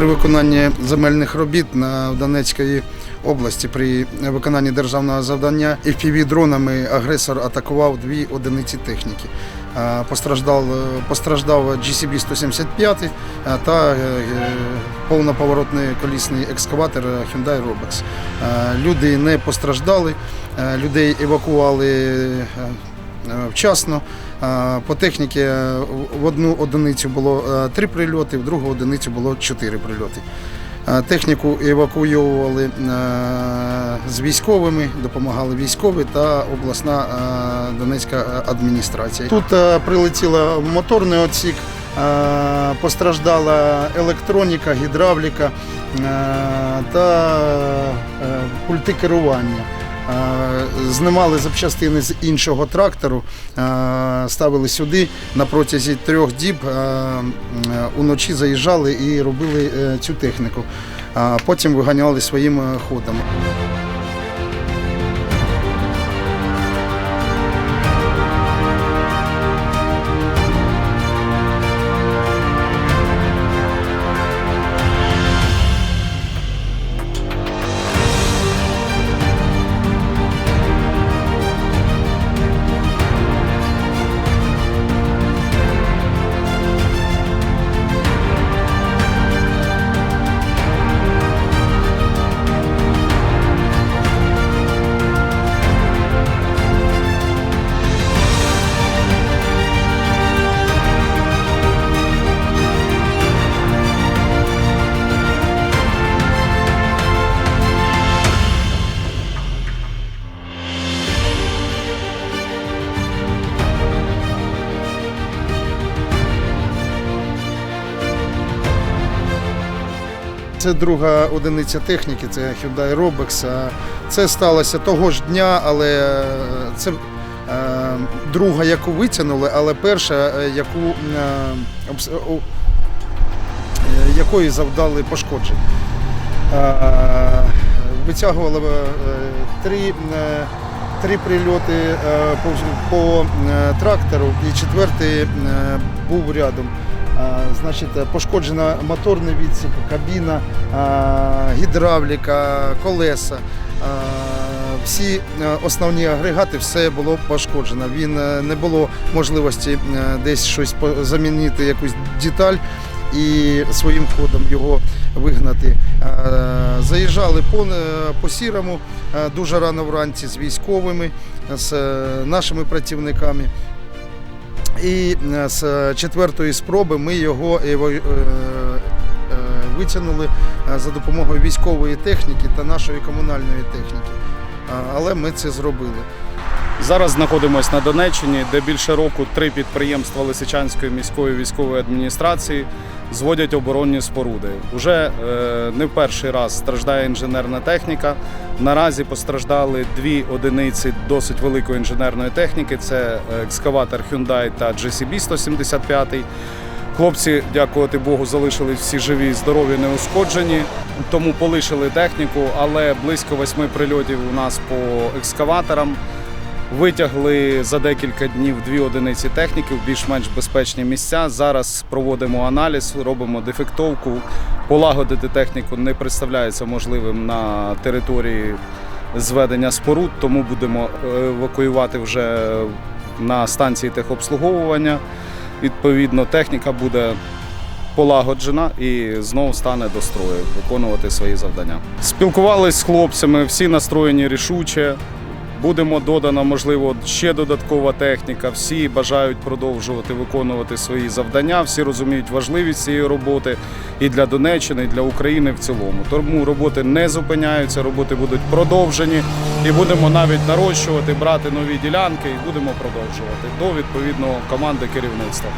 При виконанні земельних робіт на Донецької області при виконанні державного завдання fpv дронами агресор атакував дві одиниці техніки. Е, Постраждав, постраждав GCB-175 е, та е, повноповоротний колісний екскаватор Hyundai Robex. Е, Люди не постраждали, е, людей евакували е, е, вчасно. Е, По техніці е, в одну одиницю було е, три прильоти, в другу одиницю було чотири прильоти. Е, Техніку евакуйовували е, з військовими, допомагали військові та обласна е, Донецька адміністрація. Тут е, прилетіло моторний отсік, е, постраждала електроніка, гідравліка е, та е, пульти керування. Знімали запчастини з іншого трактору, ставили сюди на протязі трьох діб. Уночі заїжджали і робили е, цю техніку. А потім виганяли своїм е, ходом. Це друга одиниця техніки, це Hyundai Robex. Це сталося того ж дня, але е, це е, друга, яку витягнули, але перша, е, яку, якої завдали пошкоджень. Витягували три, три прильоти е, по, е, трактору і четвертий е, був рядом. Значить, пошкоджена моторний відсік, кабіна, гідравліка, колеса. Всі основні агрегати, все було пошкоджено. Він не було можливості десь щось замінити, якусь деталь і своїм ходом його вигнати. Е, Заїжджали по, е, по сірому е, дуже рано вранці з військовими, з нашими працівниками. І з четвертої спроби ми його витягнули за допомогою військової техніки та нашої комунальної техніки. Але ми це зробили. Зараз знаходимося на Донеччині, де більше року три підприємства Лисичанської міської військової адміністрації зводять оборонні споруди. Уже е, не перший раз страждає інженерна техніка. Наразі постраждали дві одиниці досить великої інженерної техніки: це екскаватор Hyundai та GCB 175. Хлопці, дякувати Богу, залишились всі живі, здорові, неушкоджені. Тому полишили техніку, але близько восьми прильотів у нас по екскаваторам. Витягли за декілька днів дві одиниці техніки в більш-менш безпечні місця. Зараз проводимо аналіз, робимо дефектовку. Полагодити техніку не представляється можливим на території зведення споруд, тому будемо е, евакуювати вже на станції техобслуговування. Відповідно, техніка буде полагоджена і знову стане до строю виконувати свої завдання. Спілкувались з хлопцями, всі настроєні рішуче. Будемо додана, можливо, ще додаткова техніка. Всі бажають продовжувати виконувати свої завдання. Всі розуміють важливість цієї роботи і для Донеччини, і для України в цілому. Тому роботи не зупиняються, роботи будуть продовжені, і будемо навіть нарощувати, брати нові ділянки, і будемо продовжувати до відповідного команди керівництва.